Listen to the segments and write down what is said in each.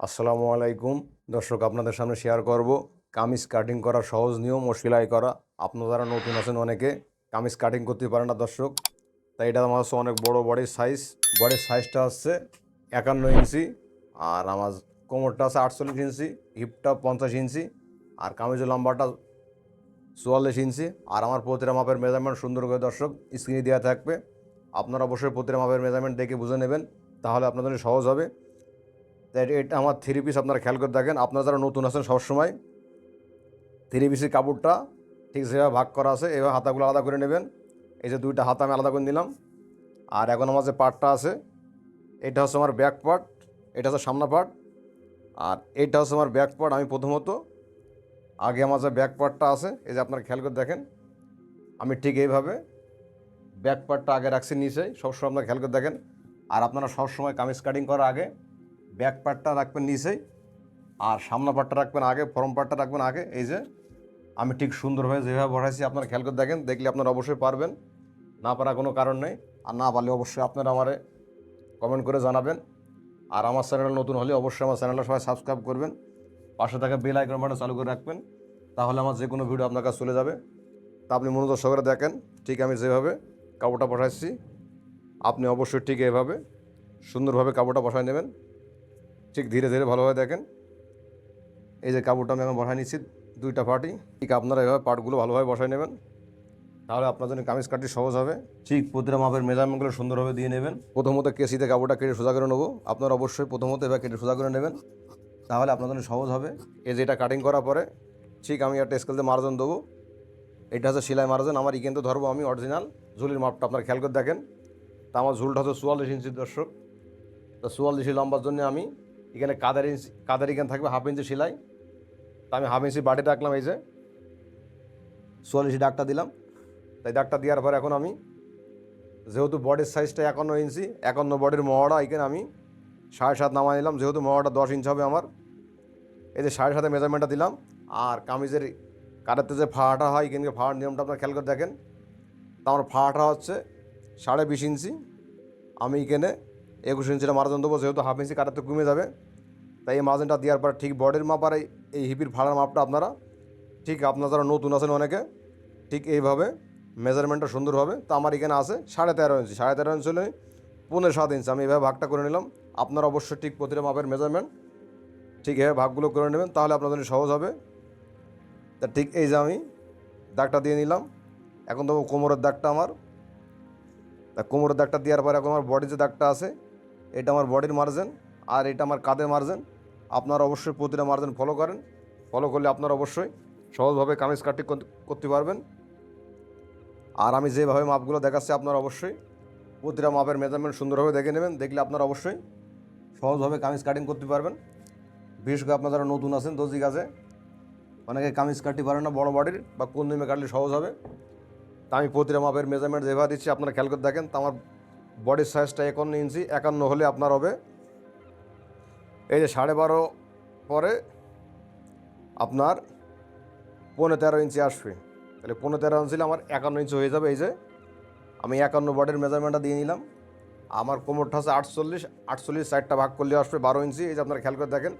আসসালামু আলাইকুম। দর্শক, আপনাদের সামনে শেয়ার করব কামিজ কাটিং করার সহজ নিয়ম ও সেলাই করা। আপনারা যারা নতুন আছেন অনেকে কামিজ কাটিং করতে পারেন না দর্শক। তাই এটা আমার হচ্ছে অনেক বড় বডির সাইজ বডির সাইজটা হচ্ছে একান্ন ইঞ্চি আর আমার কোমরটা আছে আটচল্লিশ ইঞ্চি হিপটা পঞ্চাশ ইঞ্চি আর কামিজের লম্বাটা চুয়াল্লিশ ইঞ্চি। আর আমার প্রতিটা মাপের মেজারমেন্ট সুন্দর করে দর্শক স্ক্রিনে দেওয়া থাকবে। আপনারা অবশ্যই প্রতিটা মাপের মেজারমেন্ট দেখে বুঝে নেবেন। তাহলে আপনাদের সহজ হবে। তাই এটা আমার থ্রি পিস আপনারা খেয়াল করে দেখেন, আপনারা যারা নতুন আছেন সবসময় থ্রি পিসের কাপড়টা, ঠিক যেভাবে ভাগ করা আছে, এভাবে হাতাগুলো আলাদা করে নেবেন। এই যে দুইটা হাতা আমি আলাদা করে নিলাম। আর এখন আমার যে পার্টটা আছে, এটা হচ্ছে আমার ব্যাক পার্ট এটা হচ্ছে সামনা পার্ট আর এইটা হচ্ছে আমার ব্যাক পার্ট আমি প্রথমত, আগে আমার যে ব্যাক পার্টটা আছে, এই যে আপনারা খেয়াল করে দেখেন, আমি ঠিক এইভাবে ব্যাক পার্টটা আগে রাখছি নিচে সবসময় আপনারা খেয়াল করে দেখেন। আর আপনারা সবসময় কামিজ কাটিং করার আগে ব্যাক পার্টটা রাখবেন নিচেই, আর সামনা পার্টটা রাখবেন আগে ফরম পার্টটা রাখবেন আগে। এই যে, আমি ঠিক সুন্দরভাবে যেভাবে বসাইছি, আপনারা খেয়াল করে দেখেন, দেখলে আপনারা অবশ্যই পারবেন। না পারা কোনো কারণ নেই, আর না পারলে অবশ্যই আপনারা আমারে কমেন্ট করে জানাবেন। আর আমার চ্যানেল নতুন হলে অবশ্যই আমার চ্যানেলটা সবাই সাবস্ক্রাইব করবেন। পাশে থাকা বেল আইকন বাটন চালু করে রাখবেন, তাহলে আমার যে কোনো ভিডিও আপনার কাছে চলে যাবে। তা আপনি মনোযোগ সহকারে দেখেন, ঠিক আমি যেভাবে কাপড়টা বসাইছি, আপনি অবশ্যই ঠিক এভাবে সুন্দরভাবে কাপড়টা বসায় নেবেন। ঠিক ধীরে ধীরে ভালোভাবে দেখেন। এই যে কাপড়টা আমি এখন বসায় নিচ্ছি দুইটা পার্টি ঠিক আপনারা এভাবে পার্টগুলো ভালোভাবে বসায় নেবেন। তাহলে আপনার জন্য কামিজ কাটটি সহজ হবে। ঠিক প্রতিটা মাপের মেজারমেন্টগুলো সুন্দরভাবে দিয়ে নেবেন। প্রথমত কেসিতে কাপড়টা কেটে সোজা করে নেব। আপনারা অবশ্যই প্রথমত এবার কেটে সোজা করে নেবেন। তাহলে আপনার জন্য সহজ হবে। এই যে এটা কাটিং করার পরে ঠিক আমি একটা স্কেল দিয়ে মার্জন দেবো। এটা হচ্ছে সেলাই মার্জন আমার ইকেন তো ধরবো আমি অরিজিনাল ঝুলির মাপটা আপনারা খেয়াল করে দেখেন। তা আমার ঝুলটা হচ্ছে চুয়াল্লিশ ইঞ্চি দর্শক। তো চুয়াল্লিশ লম্বার জন্য আমি এখানে কাদার ইঞ্চি, কাদার এখানে থাকবে হাফ ইঞ্চি সেলাই। তা আমি হাফ ইঞ্চি বাটি রাখলাম এই যে। চুয়াল্লিশ ডাকটা দিলাম। তাই ডাকটা দেওয়ার পর এখন আমি, যেহেতু বডির সাইজটা একান্ন ইঞ্চি, একান্ন বডির মহড়া, এখানে আমি সাড়ে সাত নামা নিলাম। যেহেতু মহড়াটা দশ ইঞ্চ হবে আমার, এই যে সাড়ে সাতে মেজারমেন্টটা দিলাম। আর কামিজের কাটাতে যে ফাড়াটা হয়, এখানে ফাড়ার নিয়মটা আপনার খেয়াল করে দেখেন। তা আমার ফাড়াটা হচ্ছে সাড়ে বিশ ইঞ্চি। আমি এখানে একুশ ইঞ্চিটা মার্জন দেবো, যেহেতু হাফ ইঞ্চি কাটাতে কমে যাবে। তাই এই মার্জিনটা দেওয়ার পর ঠিক বডির মাপ আর এই- হিপির ফাড়ার মাপটা আপনারা, ঠিক আপনারা যারা নতুন আছেন অনেকে, ঠিক এইভাবে মেজারমেন্টটা সুন্দর হবে। তো আমার এখানে আছে সাড়ে তেরো ইঞ্চি সাড়ে তেরো ইঞ্চি হলে পনেরো সাত ইঞ্চি আমি এভাবে ভাগটা করে নিলাম। আপনারা অবশ্যই ঠিক প্রতিটা মাপের মেজারমেন্ট ঠিক এভাবে ভাগগুলো করে নেবেন, তাহলে আপনাদের সহজ হবে। তা ঠিক এই যে আমি দাগটা দিয়ে নিলাম। এখন তো কোমরের দাগটা আমার। তা কোমরের দাগটা দেওয়ার পর এখন আমার বডির যে দাগটা আছে এটা আমার বডির মার্জেন আর এটা আমার কাঁধের মার্জেন আপনারা অবশ্যই প্রতিটা মার্জেন ফলো করেন। ফলো করলে আপনারা অবশ্যই সহজভাবে কামিজ কাটিং করতে পারবেন। আর আমি যেভাবে মাপগুলো দেখাচ্ছি, আপনারা অবশ্যই প্রতিটা মাপের মেজারমেন্ট সুন্দরভাবে দেখে নেবেন। দেখলে আপনারা অবশ্যই সহজভাবে কামিজ কাটিং করতে পারবেন। বিশেষ করে আপনারা যারা নতুন আছেন দর্জি কাজে, অনেকে কামিজ কাটতে পারেন না বড় বডির বা কোন নিমে কাটলে সহজ হবে। তা আমি প্রতিটা মাপের মেজারমেন্ট যেভাবে দিচ্ছি, আপনারা খেয়াল করে দেখেন। তা আমার বডির সাইজটা একান্ন ইঞ্চি, একান্ন হলে আপনার হবে। এই যে সাড়ে বারো পরে আপনার পনেরো তেরো ইঞ্চি আসবে। তাহলে পনেরো তেরো ইঞ্চি আমার একান্ন ইঞ্চি হয়ে যাবে। এই যে আমি একান্ন বডির মেজারমেন্টটা দিয়ে নিলাম। আমার কোমরটা আছে আটচল্লিশ আটচল্লিশ সাইডটা ভাগ করলে আসবে বারো ইঞ্চি। এই যে আপনারা খেয়াল করে দেখেন,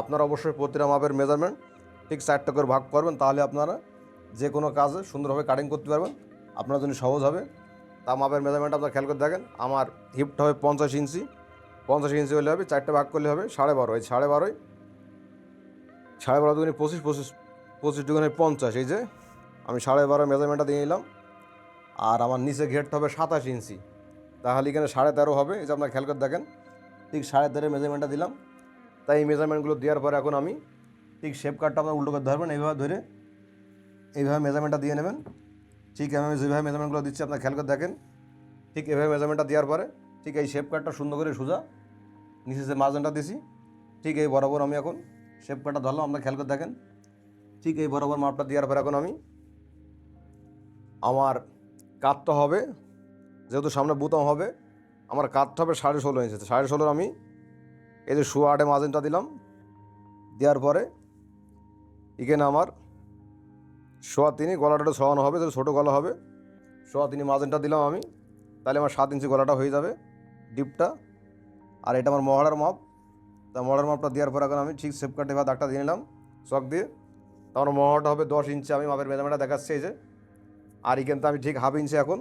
আপনারা অবশ্যই প্রতিটা মাপের মেজারমেন্ট ঠিক সাইডটা করে ভাগ করবেন, তাহলে আপনারা যে কোনো কাজে সুন্দরভাবে কাটিং করতে পারবেন। আপনার জন্য সহজ হবে। তা মাপের মেজারমেন্ট আপনারা খেয়াল করে দেখেন। আমার হিপটা হবে পঞ্চাশ ইঞ্চি। পঞ্চাশ ইঞ্চি হলে হবে, চারটে ভাগ করলে হবে সাড়ে বারো। এই সাড়ে বারোই, সাড়ে বারো দুগুণে পঁচিশ পঁচিশ পঁচিশ দুগুণে পঞ্চাশ। এই যে, আমি সাড়ে বারো মেজারমেন্টটা দিয়ে নিলাম। আর আমার নিচে ঘেরটা হবে সাতাশ ইঞ্চি। তাহলে এখানে সাড়ে তেরো হবে, এই যে আপনার খেয়াল করে দেখেন। ঠিক সাড়ে তেরো মেজারমেন্টটা দিলাম। তাই এই মেজারমেন্টগুলো দেওয়ার পরে এখন আমি ঠিক শেপ কার্ডটা আপনার উল্টো করে ধরবেন। এইভাবে ধরে এইভাবে মেজারমেন্টটা দিয়ে নেবেন। ঠিক আমি যেভাবে মেজারমেন্টগুলো দিচ্ছি, আপনার খেয়াল করে দেখেন। ঠিক এভাবে মেজারমেন্টটা দেওয়ার পরে, ঠিক এই শেপ কার্ডটা সুন্দর করে সোজা নিচে যে মার্জিনটা দিছি, ঠিক এই বরাবর আমি এখন শেপ কার্ডটা ধরলাম, আপনার খেয়াল করে দেখেন। ঠিক এই বরাবর মাপটা দেওয়ার পরে এখন আমি আমার কাতটা হবে, যেহেতু সামনে বুতাম হবে, আমার কাতটা হবে সাড়ে ষোলো ইঞ্চি সাড়ে ষোলোর আমি এই যে শোয়া আটে মার্জিনটা দিলাম, দেওয়ার পরে এখানে আমার সোয়া তিনি গলাটা শোয়ানো হবে যেহেতু ছোটো গলা হবে। সোয়া তিনি মার্জিনটা দিলাম আমি, তাহলে আমার সাত ইঞ্চি গলাটা হয়ে যাবে ডিপটা আর এটা আমার মহারার মাপ। তা মডার মাপটা দেওয়ার পর এখন আমি ঠিক সেপ কাটে বা দাগটা দিয়ে নিলাম, চক দিয়ে। তারপর মহড়াটা হবে দশ ইঞ্চি আমি মাপের মেজারমেন্টটা দেখাচ্ছি এই যে। আর এখানটা আমি ঠিক হাফ ইঞ্চি এখন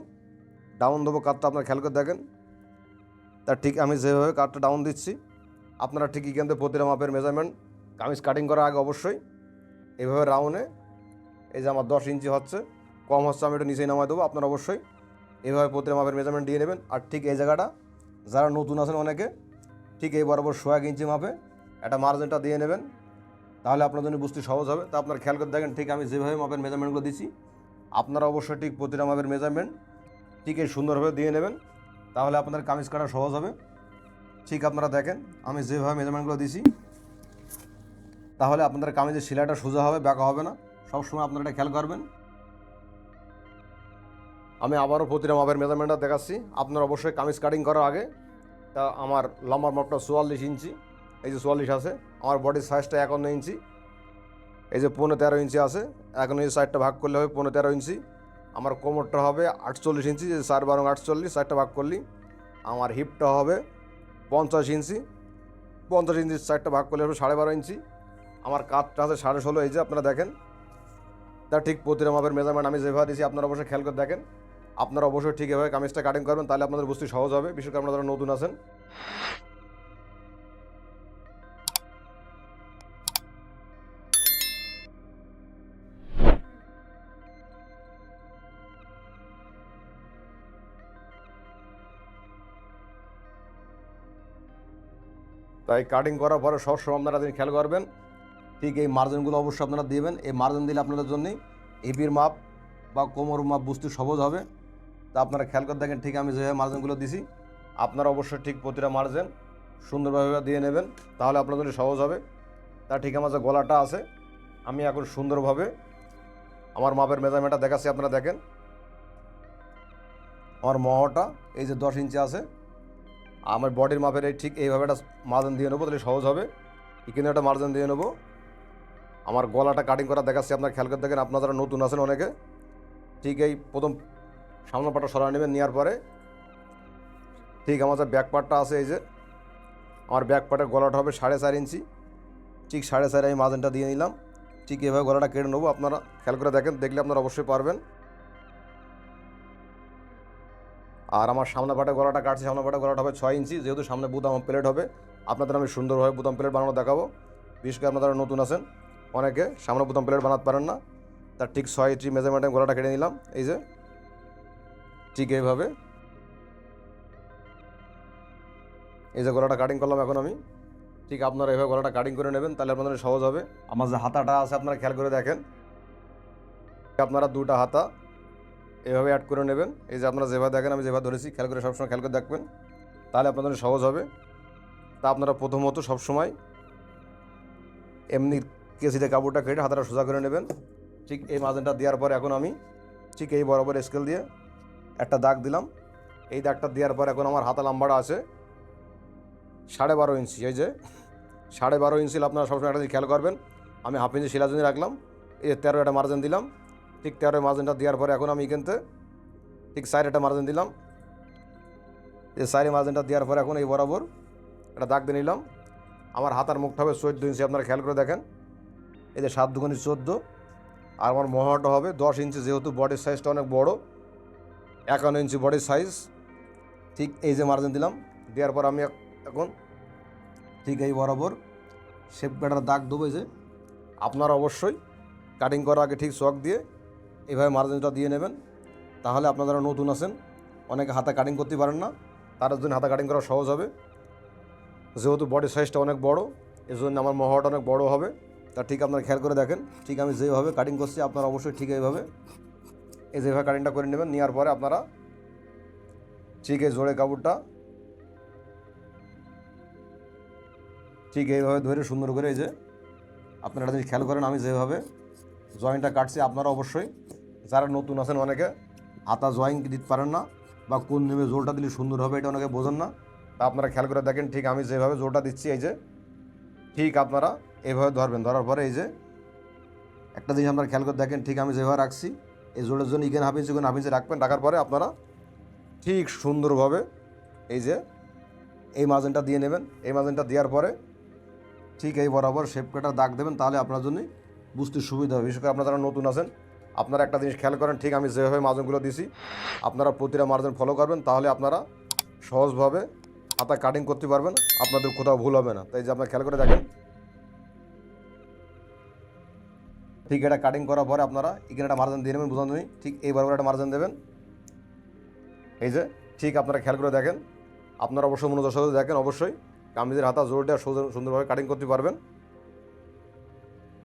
ডাউন দেবো কাঠটা আপনার খেয়াল করে দেখেন। তার ঠিক আমি যেভাবে কাঠটা ডাউন দিচ্ছি, আপনারা ঠিক এখান থেকে প্রতিটা মাপের মেজারমেন্ট কামিজ কাটিং করার আগে অবশ্যই, এভাবে রাউন্ডে এই যে আমার দশ ইঞ্চি হচ্ছে, কম হচ্ছে আমি একটু নিচেই নামাই দেবো, আপনারা অবশ্যই এইভাবে প্রতিটা মাপের মেজারমেন্ট দিয়ে নেবেন। আর ঠিক এই জায়গাটা, যারা নতুন আছেন অনেকে, ঠিক এই বরাবর সোয়া এক ইঞ্চি মাপে একটা মার্জিনটা দিয়ে নেবেন, তাহলে আপনার জন্য বুঝতে সহজ হবে। তা আপনার খেয়াল করে দেখেন, ঠিক আমি যেভাবে মাপের মেজারমেন্টগুলো দিচ্ছি আপনারা অবশ্যই ঠিক প্রতিটা মাপের মেজারমেন্ট ঠিক এই সুন্দরভাবে দিয়ে নেবেন, তাহলে আপনাদের কামিজ কাটা সহজ হবে। ঠিক আপনারা দেখেন, আমি যেভাবে মেজারমেন্টগুলো দিছি, তাহলে আপনাদের কামিজের সেলাইটা সোজা হবে, বাঁকা হবে না। সবসময় আপনারা এটা খেয়াল করবেন। আমি আবারও প্রতিটা মাপের মেজারমেন্টটা দেখাচ্ছি। আপনার অবশ্যই কামিজ কাটিং করার আগে তা আমার লম্বার মাপটা চুয়াল্লিশ ইঞ্চি, এই যে চুয়াল্লিশ আছে, আমার বডির সাইজটা একান্ন ইঞ্চি, এই যে পনেরো তেরো ইঞ্চি আছে, এখন এই সাইডটা ভাগ করলে হবে পনেরো তেরো ইঞ্চি। আমার কোমরটা হবে আটচল্লিশ ইঞ্চি যে চার বারো আটচল্লিশ সাইডটা ভাগ করলি, আমার হিপটা হবে পঞ্চাশ ইঞ্চি পঞ্চাশ ইঞ্চি সাইডটা ভাগ করলে হবে সাড়ে বারো ইঞ্চি। আমার কাঠটা আছে সাড়ে ষোলো, এই যে আপনারা দেখেন তা ঠিক প্রতিটা মাপের মেজারমেন্ট আমি যেভাবে দিয়েছি আপনারা অবশ্যই খেয়াল করে দেখেন। আপনারা অবশ্যই ঠিক এভাবে কামিজটা কাটিং করবেন, তাহলে আপনাদের বুঝতে সহজ হবে। বিশেষ করে আপনারা নতুন আছেন। তাই কাটিং করার পরে সবসময় আপনারা যদি খেয়াল করবেন ঠিক এই মার্জিনগুলো অবশ্যই আপনারা দিবেন। এই মার্জিন দিলে আপনাদের জন্য এপির মাপ বা কোমর মাপ বুঝতে সহজ হবে। তা আপনারা খেয়াল করে দেখেন, ঠিক আমি যেভাবে মার্জিনগুলো দিছি, আপনারা অবশ্যই ঠিক প্রতিটা মার্জিন সুন্দরভাবে দিয়ে নেবেন, তাহলে আপনাদের জন্য সহজ হবে। তা ঠিক আমার যে গলাটা আছে, আমি এখন সুন্দরভাবে আমার মাপের মেজারমেন্টটা দেখাচ্ছি, আপনারা দেখেন। আমার মহটা এই যে দশ ইঞ্চি আছে, আমার বডির মাপের এই ঠিক এইভাবে একটা মার্জিন দিয়ে নেব, তাহলে সহজ হবে। এখানে একটা মার্জিন দিয়ে নেব। আমার গলাটা কাটিং করা দেখাচ্ছি, আপনার খেয়াল করে দেখেন, আপনারা যারা নতুন আছেন অনেকে, ঠিক এই প্রথম সামনের পাটটা সরাই নেবেন নেওয়ার পরে, ঠিক আমার যে ব্যাক পার্টটা আছে এই যে, আমার ব্যাক পার্টের গলাটা হবে সাড়ে চার ইঞ্চি, ঠিক সাড়ে চার আমি মার্জিনটা দিয়ে নিলাম, ঠিক এভাবে গলাটা কেটে নেব, আপনারা খেয়াল করে দেখেন, দেখলে আপনারা অবশ্যই পারবেন। আর আমার সামনে পাটে গলাটা কাটছি সামনে পাটে গলাটা হবে ছয় ইঞ্চি, যেহেতু সামনে বুদাম প্লেট হবে, আপনাদের আমি সুন্দরভাবে বুদাম প্লেট বানানো দেখাবো, বিশেষ করে আপনারা নতুন আছেন অনেকে সামনে প্রথম প্লেট বানাতে পারেন না। তার ঠিক ছয় ইঞ্চি মেজারমেন্টে গলাটা কেটে নিলাম। এই যে, ঠিক এইভাবে। এই যে গলাটা কাটিং করলাম এখন আমি। ঠিক আপনারা এভাবে গলাটা কাটিং করে নেবেন, তাহলে আপনাদের সহজ হবে। আমার যে হাতাটা আছে, আপনারা খেয়াল করে দেখেন। আপনারা দুটা হাতা এভাবে অ্যাড করে নেবেন। এই যে আপনারা যেভাবে দেখেন, আমি যেভাবে ধরেছি, খেয়াল করে সবসময় খেয়াল করে দেখবেন। তাহলে আপনাদের সহজ হবে। তা আপনারা প্রথমত সবসময় এমনি কেসিতে কাপড়টা কেটে হাতাটা সোজা করে নেবেন। ঠিক এই মাঝনটা দেওয়ার পর এখন আমি ঠিক এই বরাবর স্কেল দিয়ে একটা দাগ দিলাম। এই দাগটা দেওয়ার পর এখন আমার হাতা লাম্বাটা আছে সাড়ে বারো ইঞ্চি। এই যে সাড়ে বারো ইঞ্চি আপনারা সবসময় একটা খেয়াল করবেন। আমি হাফ ইঞ্চি শিলা জন্য রাখলাম। এই যে তেরো একটা মার্জিন দিলাম। ঠিক তেরো মার্জিনটা দেওয়ার পরে এখন আমি এখানতে ঠিক সাইড একটা মার্জিন দিলাম। এই সাইডে মার্জিনটা দেওয়ার পরে এখন এই বরাবর একটা দাগ দিয়ে নিলাম। আমার হাতার মুখটা হবে চোদ্দ ইঞ্চি। আপনারা খেয়াল করে দেখেন। যে সাত দুগুনি চোদ্দ। আর আমার মহাটা হবে দশ ইঞ্চি, যেহেতু বডির সাইজটা অনেক বড়, একান্ন ইঞ্চি বডির সাইজ ঠিক এই যে মার্জিন দিলাম, দেওয়ার পর আমি এখন ঠিক এই বরাবর শেপ কাটার দাগ দেবো যে। আপনারা অবশ্যই কাটিং করার আগে ঠিক শখ দিয়ে এভাবে মার্জিনটা দিয়ে নেবেন। তাহলে আপনারা নতুন আছেন, অনেকে হাতে কাটিং করতে পারেন না তার জন্য হাতে কাটিং করা সহজ হবে। যেহেতু বডি সাইজটা অনেক বড় এই জন্য আমার মহাটা অনেক বড় হবে। তা ঠিক আপনারা খেয়াল করে দেখেন। ঠিক আমি যেভাবে কাটিং করছি, আপনারা অবশ্যই ঠিক এইভাবে এই যেভাবে কাটিংটা করে নেবেন, নেওয়ার পরে আপনারা ঠিক এই জোরে কাপড়টা ঠিক এইভাবে ধরে সুন্দর করে এই যে আপনারা যদি খেয়াল করেন, আমি যেভাবে জয়েন্টটা কাটছি, আপনারা অবশ্যই যারা নতুন আছেন অনেকে, হাতা জয়েন দিতে পারেন না বা কোন নেমে জোরটা দিলে সুন্দর হবে এটা অনেকে বোঝেন না। তা আপনারা খেয়াল করে দেখেন, ঠিক আমি যেভাবে জোরটা দিচ্ছি, এই যে ঠিক আপনারা এইভাবে ধরবেন, ধরার পরে এই যে একটা জিনিস আপনারা খেয়াল করে দেখেন, ঠিক আমি যেভাবে রাখছি, এই জোরের জন্য ইগেন হাফ ইঞ্চি হাফ রাখবেন, রাখার পরে আপনারা ঠিক সুন্দরভাবে এই যে এই মার্জিনটা দিয়ে নেবেন। এই মার্জিনটা দেওয়ার পরে ঠিক এই বরাবর শেপ কাটার দাগ দেবেন, তাহলে আপনার জন্য বুঝতে সুবিধা হবে। বিশেষ করে আপনারা যারা নতুন আছেন, আপনারা একটা জিনিস খেয়াল করেন, ঠিক আমি যেভাবে মার্জিনগুলো দিছি, আপনারা প্রতিটা মার্জিন ফলো করবেন, তাহলে আপনারা সহজভাবে হাতা কাটিং করতে পারবেন, আপনাদের কোথাও ভুল হবে না। তাই যে আপনারা খেয়াল করে দেখেন ঠিক এটা কাটিং করার পরে আপনারা এখানে একটা মার্জিন দিয়ে নেবেন, বুঝান তুমি? ঠিক এই বরাবর একটা মার্জিন দেবেন। এই যে, ঠিক আপনারা খেয়াল করে দেখেন। আপনারা অবশ্যই মনোযোগ সাথে দেখেন, অবশ্যই। কামিজের হাতা, জোরটা সুন্দরভাবে কাটিং করতে পারবেন।